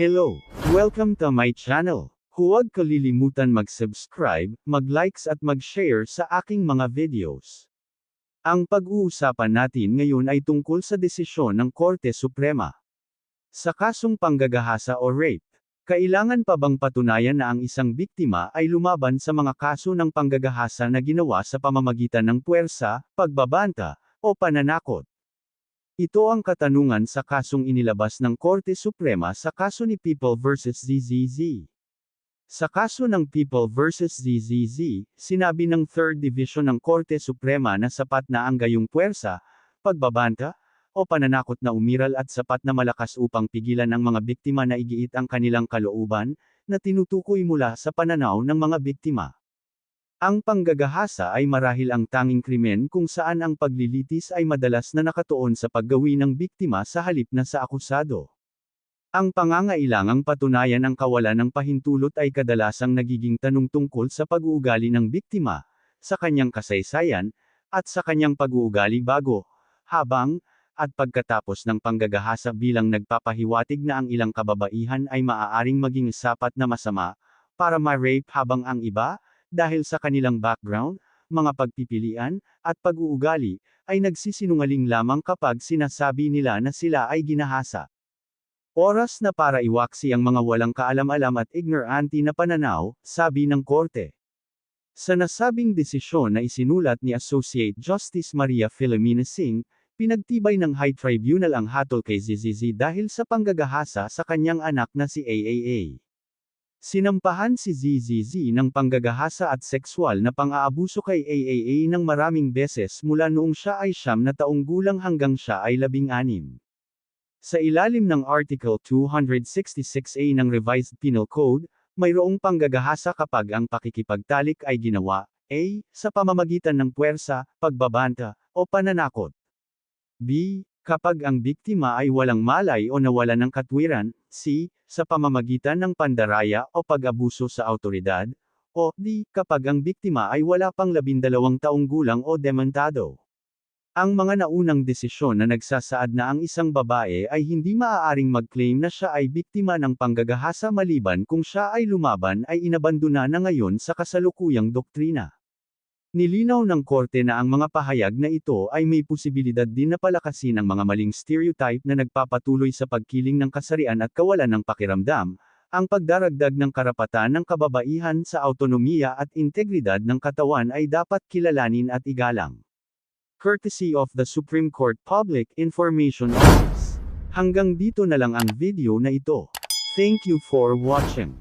Hello! Welcome to my channel. Huwag kalilimutan mag-subscribe, mag-likes at mag-share sa aking mga videos. Ang pag-uusapan natin ngayon ay tungkol sa desisyon ng Korte Suprema. Sa kasong panggagahasa o rape, kailangan pa bang patunayan na ang isang biktima ay lumaban sa mga kaso ng panggagahasa na ginawa sa pamamagitan ng puwersa, pagbabanta, o pananakot? Ito ang katanungan sa kasong inilabas ng Korte Suprema sa kaso ni People vs. ZZZ. Sa kaso ng People vs. ZZZ, sinabi ng 3rd Division ng Korte Suprema na sapat na ang gayong puwersa, pagbabanta, o pananakot na umiral at sapat na malakas upang pigilan ang mga biktima na igiit ang kanilang kalooban, na tinutukoy mula sa pananaw ng mga biktima. Ang panggagahasa ay marahil ang tanging krimen kung saan ang paglilitis ay madalas na nakatuon sa paggawi ng biktima sa halip na sa akusado. Ang pangangailangang patunayan ang kawalan ng pahintulot ay kadalasang nagiging tanong tungkol sa pag-uugali ng biktima, sa kanyang kasaysayan, at sa kanyang pag-uugali bago, habang, at pagkatapos ng panggagahasa bilang nagpapahiwatig na ang ilang kababaihan ay maaaring maging sapat na masama, para ma-rape habang ang iba, dahil sa kanilang background, mga pagpipilian, at pag-uugali, ay nagsisinungaling lamang kapag sinasabi nila na sila ay ginahasa. Oras na para iwaksi ang mga walang kaalam-alam at ignorante na pananaw, sabi ng korte. Sa nasabing desisyon na isinulat ni Associate Justice Maria Filomena Singh, pinagtibay ng High Tribunal ang hatol kay ZZZ dahil sa panggagahasa sa kanyang anak na si AAA. Sinampahan si ZZZ ng panggagahasa at sexual na pang-aabuso kay AAA ng maraming beses mula noong siya ay siyam na taong gulang hanggang siya ay labing-anim. Sa ilalim ng Article 266A ng Revised Penal Code, mayroong panggagahasa kapag ang pakikipagtalik ay ginawa, A. Sa pamamagitan ng puwersa, pagbabanta, o pananakot. B. Kapag ang biktima ay walang malay o nawala ng katwiran, C. Sa pamamagitan ng pandaraya o pag-abuso sa autoridad, o D. Kapag ang biktima ay wala pang labindalawang taong gulang o dementado. Ang mga naunang desisyon na nagsasaad na ang isang babae ay hindi maaaring mag-claim na siya ay biktima ng panggagahasa maliban kung siya ay lumaban ay inabandona na ngayon sa kasalukuyang doktrina. Nilinaw ng korte na ang mga pahayag na ito ay may posibilidad din na palakasin ang mga maling stereotype na nagpapatuloy sa pagkiling ng kasarian at kawalan ng pakiramdam, ang pagdaragdag ng karapatan ng kababaihan sa autonomiya at integridad ng katawan ay dapat kilalanin at igalang. Courtesy of the Supreme Court Public Information Office. Hanggang dito na lang ang video na ito. Thank you for watching.